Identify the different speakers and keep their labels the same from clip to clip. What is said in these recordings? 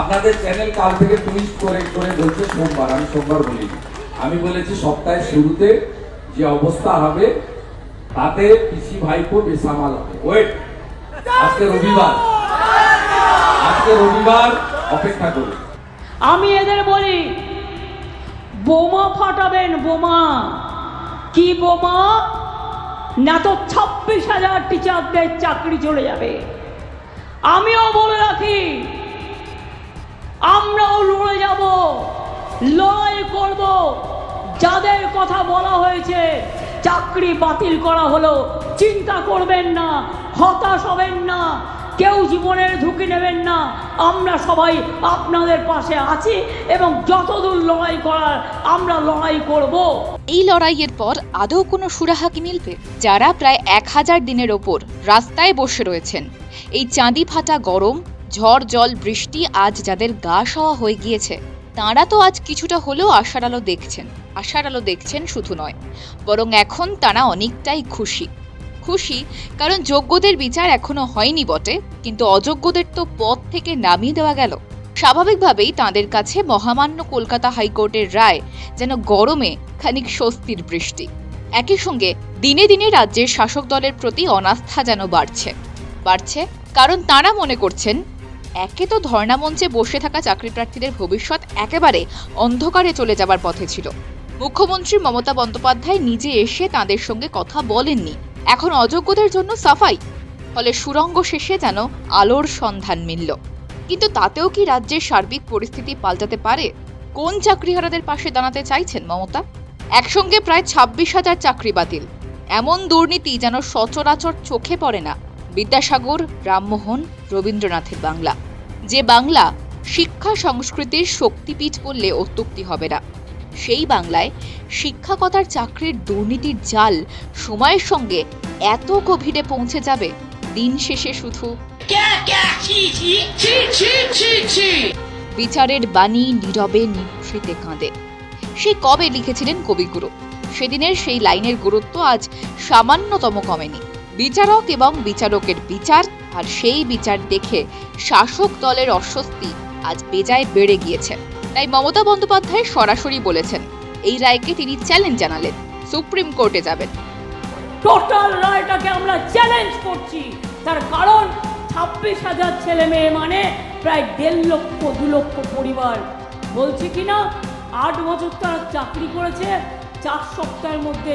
Speaker 1: আপনাদের চ্যানেল কাল থেকে টুইস্ট করে করে বলছে সোমবার, আমি সোমবার বলি আমি বলেছি সপ্তাহের শুরুতে যে অবস্থা হবে, তাতে পিসি ভাইপো বেসামাল হবে। ওয়েট আজকে রবিবার। আজকে রবিবার অপেক্ষা করুন।
Speaker 2: আমি এদের বলি, বোমা ফাটাবেন বোমা। কি বোমা? না তো ছাব্বিশ হাজার টিচারদের চাকরি চলে যাবে। আমিও বলে রাখি আমরাও লড়ে যাব, লড়াই করব। যাদের কথা বলা হয়েছে, চাকরি বাতিল করা হলো, চিন্তা করবেন না, হতাশ হবেন না, কেউ জীবনের ঝুঁকি নেবেন না। আমরা সবাই আপনাদের পাশে আছি এবং যতদূর লড়াই করার আমরা লড়াই করব।
Speaker 3: এই লড়াইয়ের পর আদৌ কোনো সুরাহা কি মিলবে? যারা প্রায় এক হাজার দিনের ওপর রাস্তায় বসে রয়েছেন। এই চাঁদি ফাটা গরম ঝড় জল বৃষ্টি আজ যাদের গা সওয়া হয়ে গিয়েছে, তাঁরা তো আজ কিছুটা হলেও আশার আলো দেখছেন। আশার আলো দেখছেন শুধু নয়, বরং এখন তারা অনেকটাই খুশি। খুশি কারণ যোগ্যদের বিচার এখনও হয়নি বটে, কিন্তু অযোগ্যদের তো পদ থেকে নামিয়ে দেওয়া গেল। স্বাভাবিকভাবেই তাঁদের কাছে মহামান্য কলকাতা হাইকোর্টের রায় যেন গরমে খানিক স্বস্তির বৃষ্টি। একই সঙ্গে দিনে দিনে রাজ্যের শাসক দলের প্রতি অনাস্থা যেন বাড়ছে। বাড়ছে কারণ তাঁরা মনে করছেন একে তো ধর্ণামঞ্চে বসে থাকা চাকরি প্রার্থীদের ভবিষ্যৎ একেবারে অন্ধকারে চলে যাবার পথে ছিল। মুখ্যমন্ত্রী মমতা বন্দ্যোপাধ্যায় নিজে এসে তাদের সঙ্গে কথা বলেননি। এখন অযোগ্যদের জন্য সাফাই। ফলে সুরঙ্গ শেষে যেন আলোর সন্ধান মিলল। কিন্তু তাতেও কি রাজ্যের সার্বিক পরিস্থিতি পাল্টাতে পারে? কোন চাকরিহারাদের পাশে দাঁড়াতে চাইছেন মমতা? একসঙ্গে প্রায় ছাব্বিশ হাজার চাকরি বাতিল। এমন দুর্নীতি যেন সচরাচর চোখে পড়ে না। বিদ্যাসাগর রামমোহন রবীন্দ্রনাথের বাংলা। যে বাংলা শিক্ষা সংস্কৃতির শক্তিপীঠ বললে অত্যুক্তি হবে না। সেই বাংলায় শিক্ষকতার চাকরির দুর্নীতির জাল সময়ের সঙ্গে এত গভীরে পৌঁছে যাবে দিন শেষে শুধু বিচারের বাণী নীরবে নিভৃতে কাঁদে। সে কবে লিখেছিলেন কবিগুরু? সেদিনের সেই লাইনের গুরুত্ব আজ সামান্যতম কমেনি। বিচারক এবং বিচারকের বিচার আর সেই বিচার দেখে শাসক দলের অস্বস্তি আজ বেজায় বেড়ে গিয়েছে। তাই মমতা বন্দ্যোপাধ্যায় সরাসরি বলেছেন, এই রায়কে তিনি চ্যালেঞ্জ জানালেন, সুপ্রিম কোর্টে যাবেন।
Speaker 2: টোটাল রায়টাকে আমরা চ্যালেঞ্জ করছি। তার কারণ ছাব্বিশ হাজার ছেলে মেয়ে মানে প্রায় দেড় লক্ষ, দু লক্ষ পরিবার। বলছি কি না, আট বছর তারা চাকরি করেছে, চার সপ্তাহের মধ্যে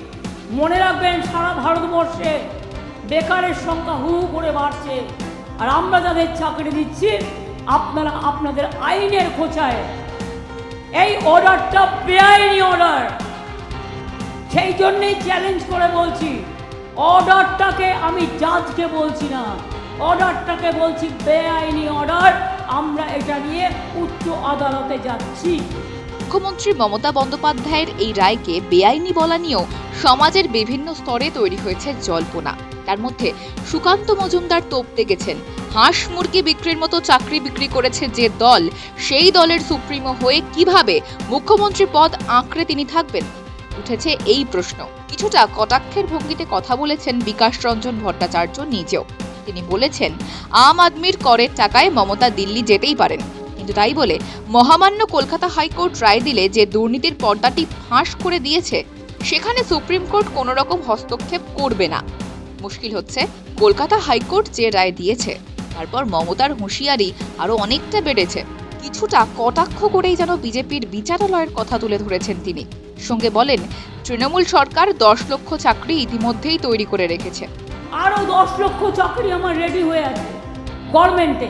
Speaker 2: মনে রাখবেন, সারা ভারতবর্ষে বেকারের সংখ্যা হু করে বাড়ছে। আর আমরা যাদের চাকরি দিচ্ছি, আপনারা আপনাদের আইনের খোঁচায় এই অর্ডারটা বেআইনি অর্ডার। সেই জন্যেই চ্যালেঞ্জ করে বলছি, অর্ডারটাকে আমি জাজকে বলছি না। অর্ডারটাকে বলছি বেআইনি অর্ডার। আমরা এটা নিয়ে উচ্চ আদালতে যাচ্ছি।
Speaker 3: মুখ্যমন্ত্রী মমতা বন্দ্যোপাধ্যায়ের এই রায়কে বেআইনি বলা নিয়েও সমাজের বিভিন্ন স্তরে তৈরি হয়েছে জল্পনা। তার মধ্যে সুকান্ত মজুমদার তোপতে গেছেন। হাঁস মুরগি বিক্রির মতো চাকরি বিক্রি করেছে যে দল, সেই দলের সুপ্রিমো হয়ে কীভাবে মুখ্যমন্ত্রী পদ আঁকড়ে তিনি থাকবেন? উঠেছে এই প্রশ্ন। কিছুটা কটাক্ষের ভঙ্গিতে কথা বলেছেন বিকাশ রঞ্জন ভট্টাচার্য নিজেও। তিনি বলেছেন, আম আদমির করের টাকায় মমতা দিল্লি যেতেই পারেন। কিন্তু তাই বলে মহামান্য কলকাতা হাইকোর্ট রায় দিলে যে দুর্নীতির পর্দাটি ফাঁস করে দিয়েছে, সেখানে সুপ্রিম কোর্ট কোনো রকম হস্তক্ষেপ করবে না। মুশকিল হচ্ছে, কলকাতা হাইকোর্ট যে রায় দিয়েছে, তারপর মমতার হুঁশিয়ারি আরও অনেকটা বেড়েছে। কিছুটা কটাক্ষ করেই যেন বিজেপির বিচারালয়ের কথা তুলে ধরেছেন তিনি। সঙ্গে বলেন, তৃণমূল সরকার দশ লক্ষ চাকরি ইতিমধ্যেই তৈরি করে রেখেছে।
Speaker 2: আরও দশ লক্ষ চাকরি আমার রেডি হয়ে আছে গভর্নমেন্টে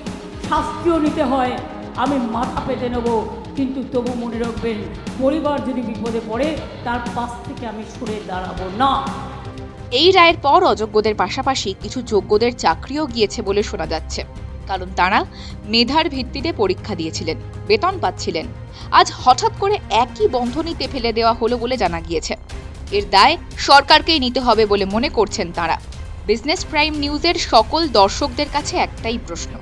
Speaker 2: শাস্তিও নিতে হয়। আমি মাথা পেতে নেব, কিন্তু তবু মনে রাখবেন, পরিবার যদি বিপদে পড়ে, তার পাশ থেকে আমি সরে দাঁড়াবো না।
Speaker 3: এই রায়ের পর অযোগ্যদের পাশাপাশি কিছু যোগ্যদের চাকরিও গিয়েছে বলে শোনা যাচ্ছে। কারণ তারা মেধার ভিত্তিতে পরীক্ষা দিয়েছিলেন, বেতন পাচ্ছিলেন। আজ হঠাৎ করে একই বন্ধনীতে ফেলে দেওয়া হলো বলে জানা গিয়েছে। এর দায় সরকারকেই নিতে হবে বলে মনে করছেন তারা। বিজনেস প্রাইম নিউজের সকল দর্শকদের কাছে একটাই প্রশ্ন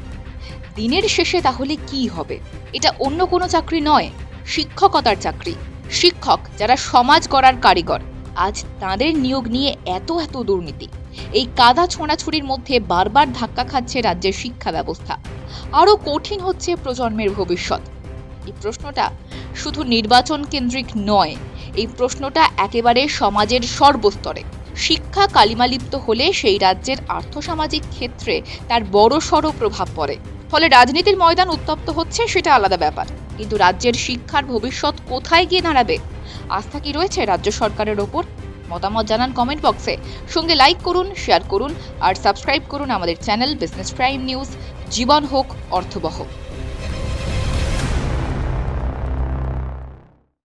Speaker 3: দিনের শেষে তাহলে কি হবে? এটা অন্য কোনো চাকরি নয়, শিক্ষকতার চাকরি। শিক্ষক যারা সমাজ গড়ার কারিগর, আজ তাদের নিয়োগ নিয়ে এত এত দুর্নীতি। এই কাদা ছোঁড়াছুড়ির মধ্যে বারবার ধাক্কা খাচ্ছে রাজ্যের শিক্ষা ব্যবস্থা। আরও কঠিন হচ্ছে প্রজন্মের ভবিষ্যৎ। এই প্রশ্নটা শুধু নির্বাচন কেন্দ্রিক নয়, এই প্রশ্নটা একেবারে সমাজের সর্বস্তরে। শিক্ষা কালিমালিপ্ত হলে সেই রাজ্যের আর্থসামাজিক ক্ষেত্রে তার বড়সড় প্রভাব পড়ে। ফলে রাজনীতির ময়দান উত্তপ্ত হচ্ছে সেটা আলাদা ব্যাপার। কিন্তু রাজ্যের শিক্ষার ভবিষ্যৎ কোথায় গিয়ে দাঁড়াবে? আস্থা কি রয়েছে রাজ্য সরকারের ওপর? মতামত জানান কমেন্ট বক্সে সঙ্গে লাইক করুন শেয়ার করুন, আর সাবস্ক্রাইব করুন আমাদের চ্যানেল বিজনেস প্রাইম নিউজ জীবন হোক, অর্থবহ।